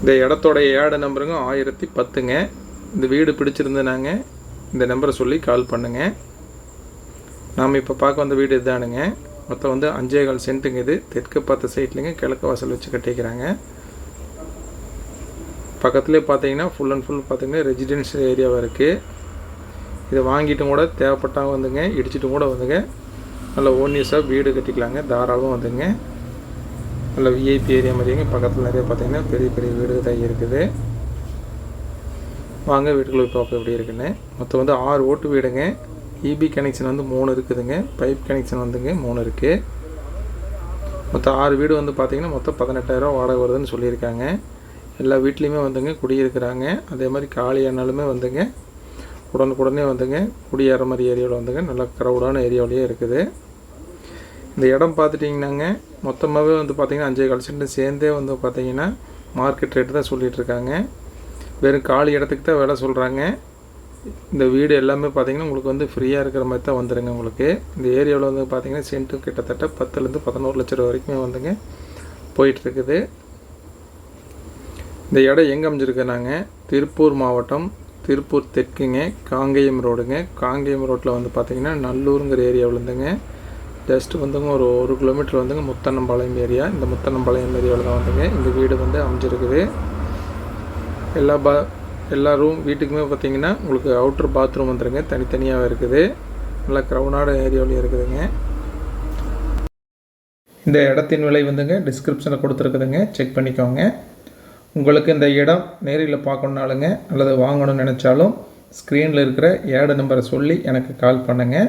இந்த இடத்தோடைய ஏடு நம்பருங்க ஆயிரத்தி பத்துங்க. இந்த வீடு பிடிச்சிருந்தனாங்க. இந்த நம்பரை சொல்லி கால் பண்ணுங்க. நாம் இப்போ பார்க்க வந்த வீடு இதுதானுங்க மொத்தம் வந்து அஞ்சே கால் சென்ட்டுங்க இது. தெற்கு பார்த்த சைட்லேங்க கிழக்கு வாசல் வச்சு கட்டிக்கிறாங்க. பக்கத்துலேயே பார்த்தீங்கன்னா ஃபுல் அண்ட் ஃபுல் பார்த்தீங்கன்னா ரெசிடென்ஷியல் ஏரியாவாக இருக்குது இதை வாங்கிட்டும் கூட தேவைப்பட்டால் வந்துங்க இடிச்சிட்டும் கூட வந்துங்க. நல்ல இயர்ஸாக வீடு கட்டிக்கலாங்க. தாராளம் வந்துங்க. நல்ல விஐபி ஏரியா மாதிரிங்க பக்கத்தில் நிறைய பார்த்தீங்கன்னா பெரிய பெரிய வீடு தான் இருக்குது. வாங்க வீட்டுக்குள்ள பார்ப்போம் எப்படி இருக்குன்னு. மொத்தம் வந்து ஆறு ஓட்டு வீடுங்க. இபி கனெக்ஷன் வந்து மூணு இருக்குதுங்க. பைப் கனெக்ஷன் வந்துங்க மூணு இருக்குது மொத்தம் ஆறு வீடு வந்து பார்த்திங்கன்னா மொத்தம் பதினெட்டாயிரம் வாடகை வருதுன்னு சொல்லியிருக்காங்க. எல்லா வீட்லேயுமே வந்துங்க குடியிருக்கிறாங்க அதே மாதிரி காலியானாலுமே வந்துங்க உடனுக்குடனே வந்துங்க குடியேற மாதிரி ஏரியாவில் வந்துங்க நல்லா க்ரௌடான ஏரியாவிலேயே இருக்குது. இந்த இடம் பார்த்துட்டிங்கனாங்க மொத்தமாகவே வந்து பார்த்திங்கன்னா அஞ்சே கால் சென்ட் சேர்ந்தே வந்து பார்த்தீங்கன்னா மார்க்கெட் ரேட்டு தான் சொல்லிகிட்ருக்காங்க வெறும் காலி இடத்துக்கு தான் விலை சொல்கிறாங்க இந்த வீடு எல்லாமே பார்த்திங்கன்னா உங்களுக்கு வந்து ஃப்ரீயாக இருக்கிற மாதிரி தான் வந்துடுங்க உங்களுக்கு. இந்த ஏரியாவில் வந்து பார்த்திங்கன்னா சென்ட்டு கிட்டத்தட்ட பத்துலேருந்து பதினோரு லட்ச ரூபா வரைக்குமே வந்துங்க போயிட்டுருக்குது இந்த இடம் எங்கே அமைஞ்சிருக்குனாங்க? திருப்பூர் மாவட்டம் திருப்பூர் தெற்குங்க காங்கேயம் ரோடுங்க. காங்கேயம் ரோட்டில் வந்து பார்த்திங்கன்னா நல்லூருங்கிற ஏரியாவிலேருந்துங்க ஜஸ்ட் வந்துங்க ஒரு ஒரு கிலோமீட்டர் வந்துங்க முத்தன்னம்பாளையம் ஏரியா. இந்த முத்தன்னம்பாளையம் ஏரியாவில் தான் வந்துங்க இந்த வீடு வந்து அமைஞ்சிருக்குது. எல்லா பா எல்லா ரூம் வீட்டுக்குமே பார்த்தீங்கன்னா உங்களுக்கு அவுட்ரு பாத்ரூம் வந்துருங்க தனித்தனியாக இருக்குது. நல்லா க்ரௌனான ஏரியாவிலையும் இருக்குதுங்க. இந்த இடத்தின் விலை வந்துங்க டிஸ்கிரிப்ஷனில் கொடுத்துருக்குதுங்க. செக் பண்ணிக்கோங்க. உங்களுக்கு இந்த இடம் நேரில் பார்க்கணுனாலுங்க அல்லது வாங்கணும்னு நினச்சாலும் ஸ்க்ரீனில் இருக்கிற ஏடு நம்பரை சொல்லி எனக்கு கால் பண்ணுங்கள்